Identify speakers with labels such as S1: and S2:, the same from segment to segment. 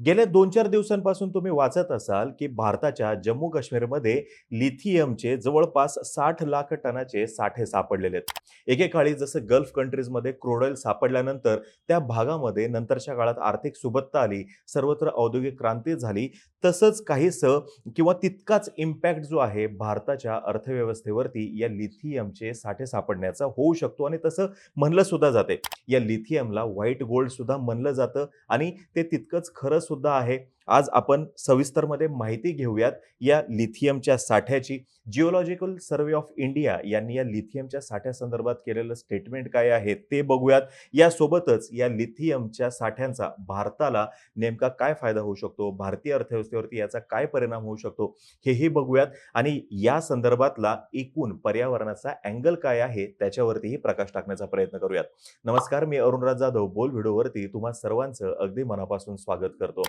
S1: गेल्या दोन चार दिवसांपासून तुम्ही वाचत असाल की भारताच्या जम्मू काश्मीरमध्ये लिथियमचे जवळपास साठ लाख टनाचे साठे सापडलेले आहेत. एकेकाळी जसं गल्फ कंट्रीजमध्ये क्रोडॉईल सापडल्यानंतर त्या भागामध्ये नंतरच्या काळात आर्थिक सुबत्ता आली सर्वत्र औद्योगिक क्रांती झाली तसंच काहीसं किंवा तितकाच इम्पॅक्ट जो आहे भारताच्या अर्थव्यवस्थेवरती या लिथियमचे साठे सापडण्याचा होऊ शकतो आणि तसं म्हणलं सुद्धा जाते. या लिथियमला व्हाईट गोल्ड सुद्धा म्हणलं जातं आणि ते तितकंच खरं सुद्धा आहे. आज आपण सविस्तरमध्ये माहिती घेऊयात या लिथियमच्या साठ्याची. जिओलॉजिकल सर्वे ऑफ इंडिया यांनी या लिथियमच्या साठ्यासंदर्भात केलेलं स्टेटमेंट काय आहे ते बघूयात. यासोबतच या लिथियमच्या साठ्यांचा भारताला नेमका काय फायदा होऊ शकतो? भारतीय अर्थव्यवस्थेवरती याचा काय परिणाम होऊ शकतो? हेही बघूयात. आणि या संदर्भातला एकूण पर्यावरणाचा अँगल काय आहे त्याच्यावरतीही प्रकाश टाकण्याचा प्रयत्न करूयात. नमस्कार मी अरुणराज जाधव. बोल व्हिडिओवरती तुम्हा सर्वांचं अगदी मनापासून स्वागत करतो.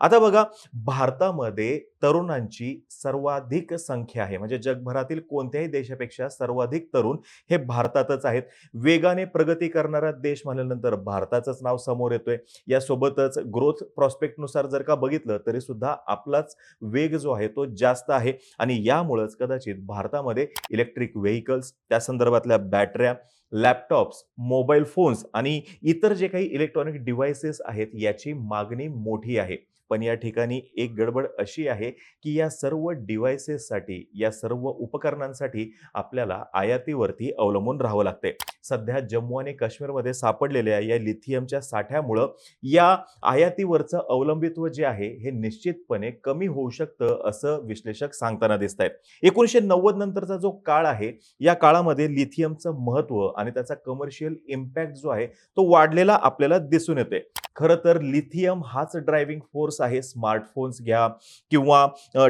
S1: आता बघा भारतामध्ये तरुणांची सर्वाधिक संख्या आहे. म्हणजे जगभरातील कोणत्याही देशापेक्षा सर्वाधिक तरुण हे भारतातच आहेत. वेगाने प्रगती करणारा देश म्हणल्यानंतर भारताचंच नाव समोर येतोय. यासोबतच ग्रोथ प्रॉस्पेक्टनुसार जर का बघितलं तरी सुद्धा आपलाच वेग जो आहे तो जास्त आहे. आणि यामुळंच कदाचित भारतामध्ये इलेक्ट्रिक व्हेकल्स त्या संदर्भातल्या बॅटऱ्या लॅपटॉप्स मोबाईल फोन्स आणि इतर जे काही इलेक्ट्रॉनिक डिव्हायसेस आहेत याची मागणी मोठी आहे. पण या ठिकाणी एक गडबड अशी आहे की या सर्व डिव्हायसेससाठी या सर्व उपकरणांसाठी आपल्याला आयातीवरती अवलंबून राहावं लागते. सध्या जम्मू आणि काश्मीरमध्ये सापडलेल्या या लिथियमच्या साठ्यामुळं या आयातीवरचं अवलंबित्व जे आहे हे निश्चितपणे कमी होऊ शकतं असं विश्लेषक सांगताना दिसत आहेत एकोणीसशे नव्वद नंतरचा जो काळ आहे या काळामध्ये लिथियमचं महत्त्व आणि त्याचा कमर्शियल इम्पॅक्ट जो आहे तो वाढलेला आपल्याला दिसून येते खरं तर लिथियम हाच ड्रायव्हिंग फोर्स आहे. स्मार्टफोन्स घ्या किंवा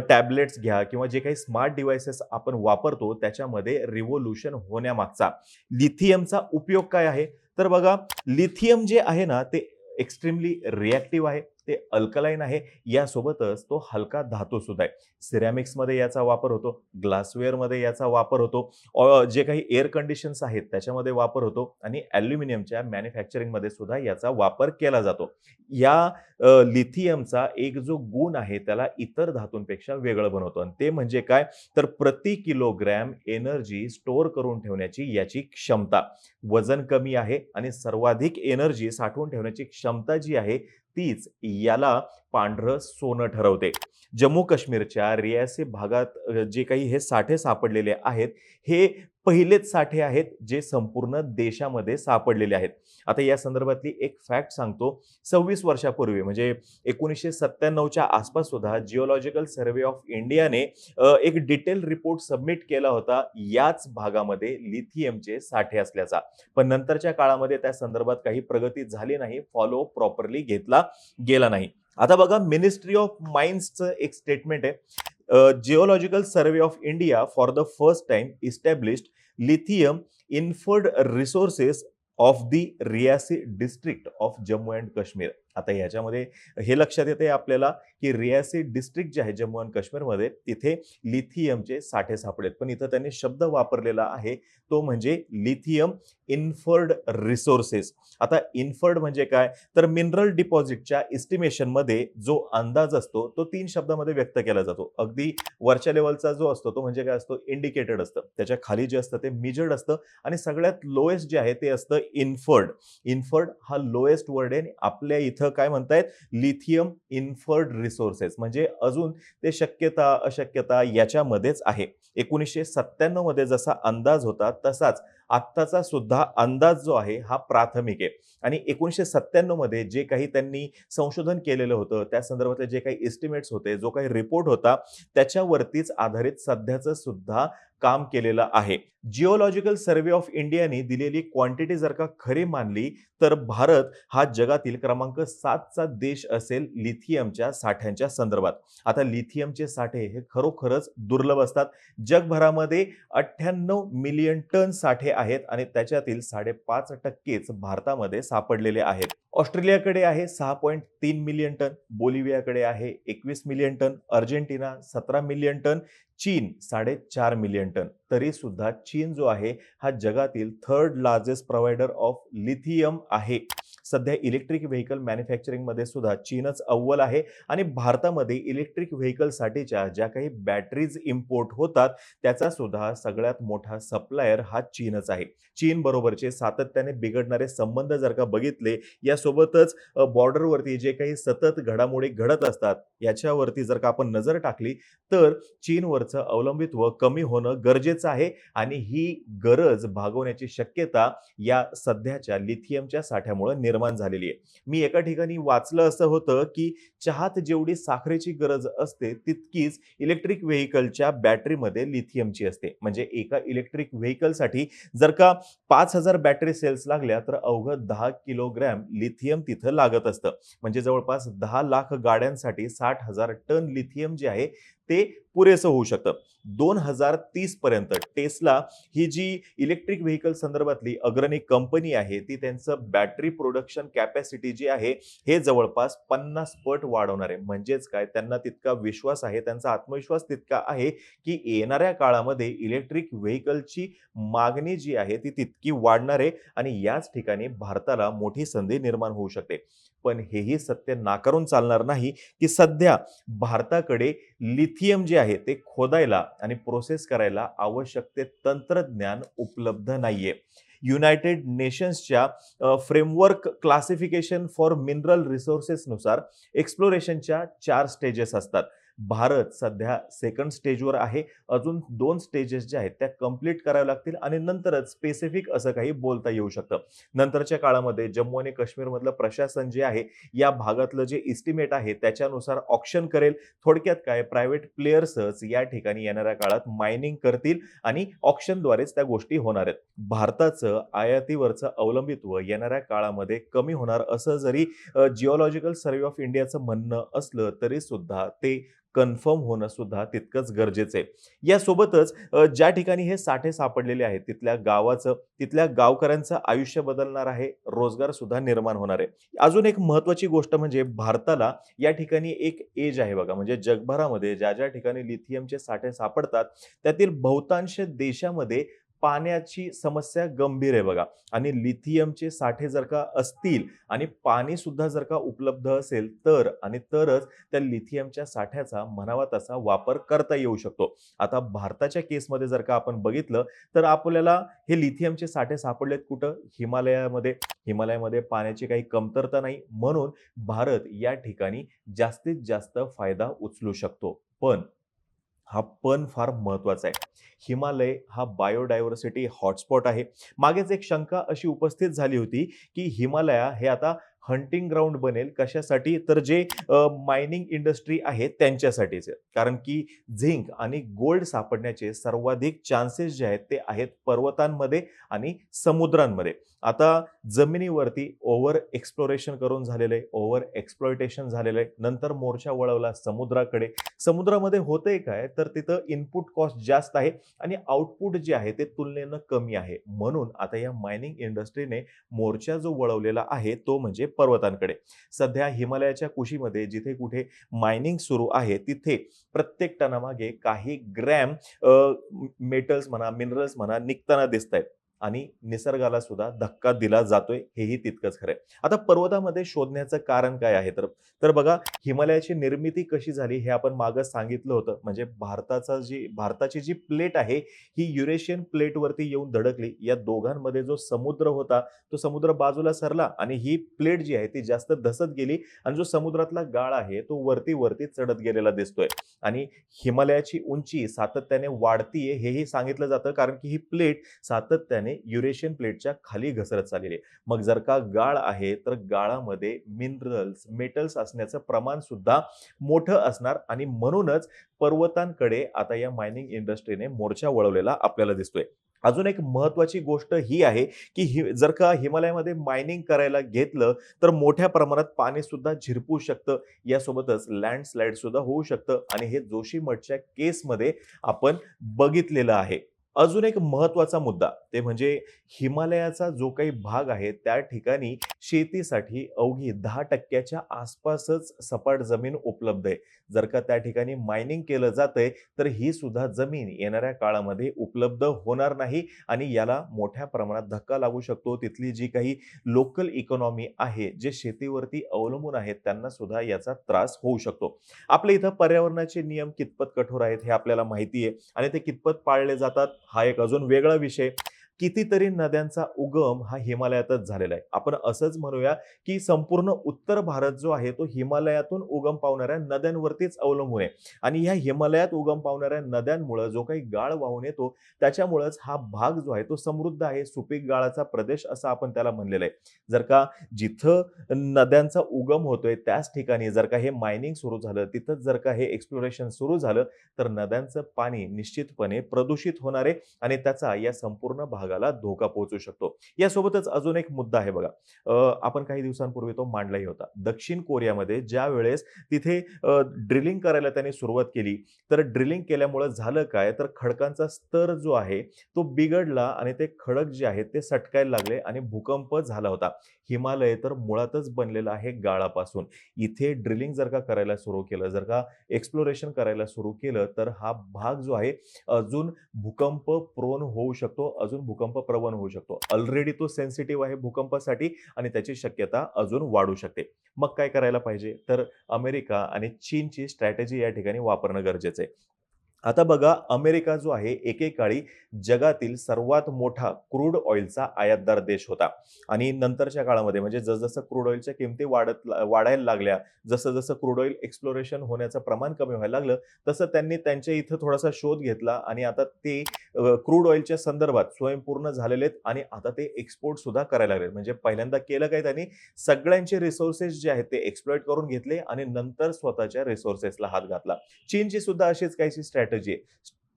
S1: टॅबलेट्स घ्या किंवा जे काही स्मार्ट डिव्हायसेस आपण वापरतो त्याच्यामध्ये रिव्होल्युशन होण्यामागचा. लिथियमचा उपयोग काय आहे? तर बघा लिथियम जे आहे ना ते एक्स्ट्रीमली रिॲक्टिव्ह आहे. ते अल्कलाईन आहे यासोबतच तो हलका धातू सुद्धा आहे. सिरॅमिक्समध्ये याचा वापर होतो ग्लासवेअरमध्ये याचा वापर होतो जे काही एअर कंडिशन्स आहेत त्याच्यामध्ये वापर होतो आणि ॲल्युमिनियमच्या मॅन्युफॅक्चरिंगमध्ये सुद्धा याचा वापर केला जातो. या लिथियमचा एक जो गुण आहे त्याला इतर धातूंपेक्षा वेगळं बनवतो आणि ते म्हणजे काय? तर प्रति किलोग्रॅम एनर्जी स्टोअर करून ठेवण्याची याची क्षमता. वजन कमी आहे आणि सर्वाधिक एनर्जी साठवून ठेवण्याची क्षमता जी आहे तीच याला पांढरं सोनं ठरवते. जम्मू काश्मीरच्या रियासी भागात जे काही हे साठे सापडलेले आहेत हे पहिलेच साठे आहेत जे संपूर्ण देशामध्ये सापडलेले आहेत. आता या संदर्भातली एक फॅक्ट सांगतो. सव्वीस वर्षापूर्वी म्हणजे एकोणीसशे सत्त्याण्णवच्या आसपास सुद्धा जिओलॉजिकल सर्वे ऑफ इंडियाने एक डिटेल रिपोर्ट सबमिट केला होता याच भागामध्ये लिथियमचे साठे असल्याचा. पण नंतरच्या काळामध्ये त्या संदर्भात काही प्रगती झाली नाही फॉलो प्रॉपरली घेतला गेला नाही. आता बघा मिनिस्ट्री ऑफ माइन्सचं एक स्टेटमेंट आहे. Geological Survey of India for the first time established lithium inferred resources of the Riasi district of Jammu and Kashmir. आता याच्यामध्ये हे लक्षात येते आपल्याला की रियासी डिस्ट्रिक्ट जे आहे जम्मू अँड काश्मीरमध्ये तिथे लिथियमचे साठे सापडेत पण इथं त्यांनी शब्द वापरलेला आहे तो म्हणजे लिथियम इन्फर्ड रिसोर्सेस. आता इन्फर्ड म्हणजे काय? तर मिनरल डिपॉझिटच्या इस्टिमेशनमध्ये जो अंदाज असतो तो तीन शब्दामध्ये व्यक्त केला जातो. अगदी वरच्या लेवलचा जो असतो तो म्हणजे काय असतो? इंडिकेटेड असतं. त्याच्याखाली जे असतं ते मिजर्ड असतं आणि सगळ्यात लोएस्ट जे आहे ते असतं इन्फर्ड. इन्फर्ड हा लोएस्ट वर्ड आहे आणि आपल्या इथं काय म्हणतायत? लिथियम इन्फर्ड रिसोर्सेस म्हणजे अजून ते शक्यता अशक्यता याच्यामध्येच आहे. एकोणीसशे सत्त्याण्णवमध्ये जसा अंदाज होता तसाच आत्ताचा सुद्धा अंदाज जो आहे हा प्राथमिक आहे. आणि एकोणीसशे सत्त्याण्णवमध्ये जे काही त्यांनी संशोधन केलेलं होतं त्या संदर्भातले जे काही एस्टिमेट्स होते जो काही रिपोर्ट होता त्याच्यावरतीच आधारित सध्याचं सुद्धा काम केलेलं आहे. जिओलॉजिकल सर्वे ऑफ इंडियाने दिलेली क्वांटिटी जर का खरी मानली तर भारत हा जगातील क्रमांक सातचा देश असेल लिथियमच्या साठ्यांच्या संदर्भात. आता लिथियमचे साठे हे खरोखरच दुर्लभ असतात. जगभरामध्ये अठ्ठ्याण्णव मिलियन टन साठे आहेत आणि त्याच्यातील साडेपाच टक्केच भारतामध्ये सापडलेले आहेत. ऑस्ट्रेलियाकडे आहे सहा पॉईंट तीन मिलियन टन बोलिव्हियाकडे आहे एकवीस मिलियन टन अर्जेंटिना सतरा मिलियन टन चीन साडेचार मिलियन टन. तरी सुद्धा चीन जो आहे हा जगातील third largest provider of lithium आहे. सध्या इलेक्ट्रिक व्हेकल मॅन्युफॅक्चरिंगमध्ये सुद्धा चीनच अव्वल आहे. आणि भारतामध्ये इलेक्ट्रिक व्हेकलसाठीच्या ज्या काही बॅटरीज इम्पोर्ट होतात त्याचा सुद्धा सगळ्यात मोठा सप्लायर हा चीनच आहे. चीन बरोबरचे सातत्याने बिघडणारे संबंध जर का बघितले यासोबतच बॉर्डरवरती जे काही सतत घडामोडी घडत असतात याच्यावरती जर का आपण नजर टाकली तर चीनवरचं अवलंबित्व कमी होणं गरजेचं आहे. आणि ही गरज भागवण्याची शक्यता या सध्याच्या लिथियमच्या साठ्यामुळे निर्माण निर्माण झालेली आहे. मी एका ठिकाणी वाचलं असं होतं की चहात जेवढी साखरेची गरज असते तितकीच इलेक्ट्रिक व्हेकलच्या बॅटरीमध्ये लिथियमची असते. म्हणजे एका इलेक्ट्रिक व्हेकलसाठी जर का पाच हजार बॅटरी सेल्स लागल्या तर अवघं दहा किलोग्रॅम लिथियम तिथं लागत असतं. म्हणजे जवळपास दहा लाख गाड्यांसाठी साठ हजार टन लिथियम जे आहे ते पुरेसं होऊ शकतं. दोन हजार तीस पर्यंत टेस्ला ही जी इलेक्ट्रिक व्हेकल संदर्भातली अग्रणी कंपनी आहे ती त्यांचं बॅटरी प्रोडक्शन कॅपॅसिटी जी आहे हे जवळपास पन्नास पट वाढवणार. आहे म्हणजेच काय? त्यांना तितका विश्वास आहे त्यांचा आत्मविश्वास तितका आहे की येणाऱ्या काळामध्ये इलेक्ट्रिक व्हेकलची मागणी जी आहे ती तितकी वाढणार आहे आणि याच ठिकाणी भारताला मोठी संधी निर्माण होऊ शकते. पण हेही सत्य नाकारून चालणार नाही की सध्या भारताकडे लिथियम जे आहे ते खोदायला आणि प्रोसेस करायला आवश्यक ते तंत्रज्ञान उपलब्ध नाहीये. युनायटेड नेशन्सच्या फ्रेमवर्क क्लासिफिकेशन फॉर मिनरल रिसोर्सेसनुसार एक्सप्लोरेशनच्या चार स्टेजेस असतात. भारत सध्या सेकंड स्टेजवर आहे. अजून दोन स्टेजेस ज्या आहेत त्या कंप्लीट कराव्या लागतील आणि नंतरच स्पेसिफिक असं काही बोलता येऊ शकतं. नंतरच्या काळामध्ये जम्मू आणि काश्मीरमधलं प्रशासन जे आहे या भागातलं जे इस्टिमेट आहे त्याच्यानुसार ऑप्शन करेल. थोडक्यात काय प्रायव्हेट प्लेयर्सच या ठिकाणी येणाऱ्या काळात मायनिंग करतील आणि ऑप्शनद्वारेच त्या गोष्टी होणार आहेत. भारताचं आयातीवरचं अवलंबित्व येणाऱ्या काळामध्ये कमी होणार असं जरी जिओलॉजिकल सर्वे ऑफ इंडियाचं म्हणणं असलं तरी सुद्धा ते कन्फर्म होणं सुद्धा तितकंच गरजेचं आहे. यासोबतच ज्या ठिकाणी हे साठे सापडलेले आहेत तिथल्या गावाचं तिथल्या गावकऱ्यांचं आयुष्य बदलणार आहे रोजगार सुद्धा निर्माण होणार आहे. अजून एक महत्वाची गोष्ट म्हणजे भारताला या ठिकाणी एक एज आहे बघा म्हणजे जगभरामध्ये ज्या ज्या ठिकाणी लिथियमचे साठे सापडतात त्यातील बहुतांश देशामध्ये पाण्याची समस्या गंभीर आहे बघा. आणि लिथियमचे साठे जर का असतील आणि पाणी सुद्धा जर का उपलब्ध असेल तर आणि तरच त्या लिथियमच्या साठ्याचा म्हणावा तसा वापर करता येऊ शकतो. आता भारताच्या केसमध्ये जर का आपण बघितलं तर आपल्याला हे लिथियमचे साठे सापडलेत कुठं? हिमालयामध्ये. हिमालयामध्ये पाण्याची काही कमतरता नाही. म्हणून भारत या ठिकाणी जास्तीत जास्त फायदा उचलू शकतो. पण हा पण फार महत्त्वाचा आहे. हिमालय हा बायोडायव्हर्सिटी हॉटस्पॉट आहे. मागेच एक शंका अशी उपस्थित झाली होती की हिमालया हे आता हंटिंग ग्राउंड बनेल कशासाठी? तर जे मायनिंग इंडस्ट्री आहे त्यांच्यासाठीच. कारण की झिंक आणि गोल्ड सापडण्याचे सर्वाधिक चान्सेस जे आहेत ते आहेत पर्वतांमध्ये आणि समुद्रांमध्ये. आता जमिनीवरती ओव्हर एक्सप्लोरेशन करून झालेलं आहे ओव्हर एक्सप्लॉयटेशन झालेलं आहे नंतर मोर्चा वळवला समुद्राकडे. समुद्रामध्ये होतंय काय? तर तिथं इनपुट कॉस्ट जास्त आहे आणि आउटपुट जे आहे ते तुलनेनं कमी आहे. म्हणून आता या मायनिंग इंडस्ट्रीने मोर्चा जो वळवलेला आहे तो म्हणजे पर्वतांकडे. सध्या हिमालयाच्या कुशीमध्ये जिथे कुठे मायनिंग सुरू आहे तिथे प्रत्येक टनामागे काही ग्रॅम मेटल्स म्हणा मिनरल्स म्हणा निघताना दिसत आहेत आणि निसर्गाला सुद्धा धक्का दिला जातोय हेही तितकंच खरंय. आता पर्वतामध्ये शोधण्याचं कारण काय आहे? तर तर बघा हिमालयाची निर्मिती कशी झाली हे आपण मागं सांगितलं होतं. म्हणजे भारताचा जी भारताची जी प्लेट आहे ही युरेशियन प्लेटवरती येऊन धडकली. या दोघांमध्ये जो समुद्र होता तो समुद्र बाजूला सरला आणि ही प्लेट जी आहे ती जास्त धसत गेली आणि जो समुद्रातला गाळ आहे तो वरती वरती चढत गेलेला दिसतोय. आणि हिमालयाची उंची सातत्याने वाढतीये हेही सांगितलं जातं. कारण की ही प्लेट सातत्याने युरेशियन प्लेटच्या खाली घसरत चाललेली आहे. मग जर का गाळ आहे तर गाळामध्ये मिनरल्स मेटल्स असण्याचं प्रमाण सुद्धा मोठं असणार आणि म्हणूनच पर्वतांकडे आता या मायनिंग इंडस्ट्रीने मोर्चा वळवलेला आपल्याला दिसतोय. अजून एक महत्वाची गोष्ट ही आहे की हि जर का हिमालयामध्ये मायनिंग करायला घेतलं तर मोठ्या प्रमाणात पाणी सुद्धा झिरपू शकतं. यासोबतच लँडस्लाईड सुद्धा होऊ शकतं आणि हे जोशी मठच्या केसमध्ये आपण बघितलेलं आहे. अजून एक महत्त्वाचा मुद्दा ते म्हणजे हिमालयाचा जो काही भाग आहे त्या ठिकाणी शेतीसाठी अवघी दहा टक्क्याच्या आसपासच सपाट जमीन उपलब्ध आहे. जर का त्या ठिकाणी मायनिंग केलं जातंय तर ही सुद्धा जमीन येणाऱ्या काळामध्ये उपलब्ध होणार नाही आणि याला मोठ्या प्रमाणात धक्का लागू शकतो. तिथली जी काही लोकल इकॉनॉमी आहे जे शेतीवरती अवलंबून आहेत त्यांना सुद्धा याचा त्रास होऊ शकतो. आपल्या इथं पर्यावरणाचे नियम कितपत कठोर आहेत हे आपल्याला माहिती आहे आणि ते कितपत पाळले जातात? हा एक अजून वेगळा विषय. कितीतरी नद्यांचा उगम हा हिमालयातच झालेला आहे. आपण असंच म्हणूया की संपूर्ण उत्तर भारत जो आहे तो हिमालयातून उगम पावणाऱ्या नद्यांवरतीच अवलंबून आहे. आणि ह्या हिमालयात उगम पावणाऱ्या नद्यांमुळे जो काही गाळ वाहून येतो त्याच्यामुळेच हा भाग जो आहे तो समृद्ध आहे. सुपीक गाळाचा प्रदेश असं आपण त्याला म्हणलेलं आहे. जर का जिथं नद्यांचा उगम होतोय त्याच ठिकाणी जर का हे मायनिंग सुरू झालं तिथंच जर का हे एक्सप्लोरेशन सुरू झालं तर नद्यांचं पाणी निश्चितपणे प्रदूषित होणार आहे. आणि त्याचा या संपूर्ण भाग भागाला धोका पोहोचू शकतो. यासोबतच अजून एक मुद्दा आहे बघा. आपण काही दिवसांपूर्वी तो मांडलाही होता. दक्षिण कोरियामध्ये ज्या वेळेस तिथे ड्रिलिंग करायला त्यांनी सुरुवात केली तर ड्रिलिंग केल्यामुळे झालं काय? तर खडकांचा स्तर जो आहे तो बिघडला आणि ते खडक जे आहेत ते सटकायला लागले आणि भूकंप झाला होता. हिमालय तर मुळातच बनलेला आहे गाळापासून. इथे ड्रिलिंग जर का करायला सुरू केलं जर का एक्सप्लोरेशन करायला सुरू केलं तर हा भाग जो आहे अजून भूकंप प्रोन होऊ शकतो अजून भूकंप प्रवण होऊ शकतो. ऑलरेडी तो सेन्सिटिव्ह आहे भूकंपासाठी आणि त्याची शक्यता अजून वाढू शकते. मग काय करायला पाहिजे? तर अमेरिका आणि चीनची स्ट्रॅटेजी या ठिकाणी वापरणं गरजेचं आहे. आता बघा अमेरिका जो आहे एकेकाळी जगातील सर्वात मोठा क्रूड ऑइलचा आयातदार देश होता. आणि नंतरच्या काळामध्ये म्हणजे जसजसं क्रूड ऑइलच्या किमती वाढत वाढायला लागल्या जसं जसं क्रूड ऑइल एक्सप्लोरेशन होण्याचं प्रमाण कमी व्हायला लागलं तसं त्यांनी त्यांच्या इथं थोडासा शोध घेतला आणि आता ते क्रूड ऑइलच्या संदर्भात स्वयंपूर्ण झालेले आहेत आणि आता ते एक्सपोर्ट सुद्धा करायला लागले म्हणजे पहिल्यांदा केलं काय त्यांनी? सगळ्यांचे रिसोर्सेस जे आहेत ते एक्सप्लॉइट करून घेतले आणि नंतर स्वतःच्या रिसोर्सेसला हात घातला. चीनची सुद्धा अशीच काहीशी स्ट्रॅटेजी आहे.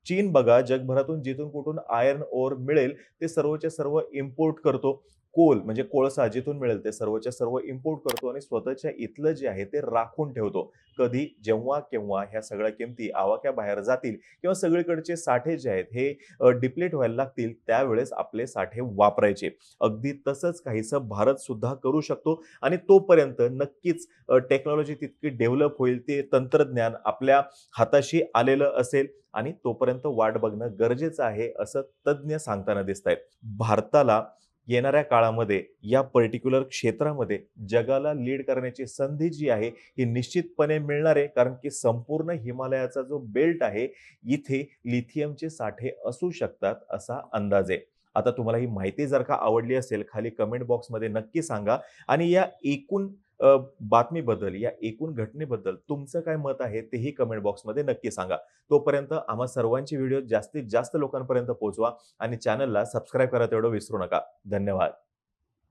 S1: चीन बघा जगभरातून जिथून कुठून आयर्न ओर मिळेल ते सर्वच्या सर्व इम्पोर्ट करतो. कोल म्हणजे कोळसा जिथून मिळेल ते सर्वच्या सर्व इम्पोर्ट करतो आणि स्वतःच्या इथलं जे आहे ते राखून ठेवतो. कधी जेव्हा केव्हा ह्या सगळ्या किमती आवाक्या बाहेर जातील किंवा सगळीकडचे साठे जे आहेत हे डिप्लेट व्हायला लागतील त्यावेळेस आपले साठे वापरायचे. अगदी तसंच काहीसं भारत सुद्धा करू शकतो आणि तोपर्यंत नक्कीच टेक्नॉलॉजी तितकी डेव्हलप होईल ते तंत्रज्ञान आपल्या हाताशी आलेलं असेल आणि तोपर्यंत वाट बघणं गरजेचं आहे असं तज्ज्ञ सांगताना दिसत आहेत भारताला येणाऱ्या काळामध्ये या पर्टिक्युलर क्षेत्रामध्ये जगाला लीड करण्याची संधी जी आहे ही निश्चितपणे मिळणार आहे. कारण की संपूर्ण हिमालयाचा जो बेल्ट आहे इथे लिथियमचे साठे असू शकतात असा अंदाज आहे. आता तुम्हाला ही माहिती जर का आवडली असेल खाली कमेंट बॉक्समध्ये नक्की सांगा. आणि या एकूण बातमीबद्दल या एकूण घटनेबद्दल तुमचं काय मत आहे तेही कमेंट बॉक्समध्ये नक्की सांगा. तोपर्यंत आम्हा सर्वांची व्हिडिओ जास्तीत जास्त लोकांपर्यंत पोहोचवा आणि चॅनलला सबस्क्राईब करा तेवढं विसरू नका. धन्यवाद.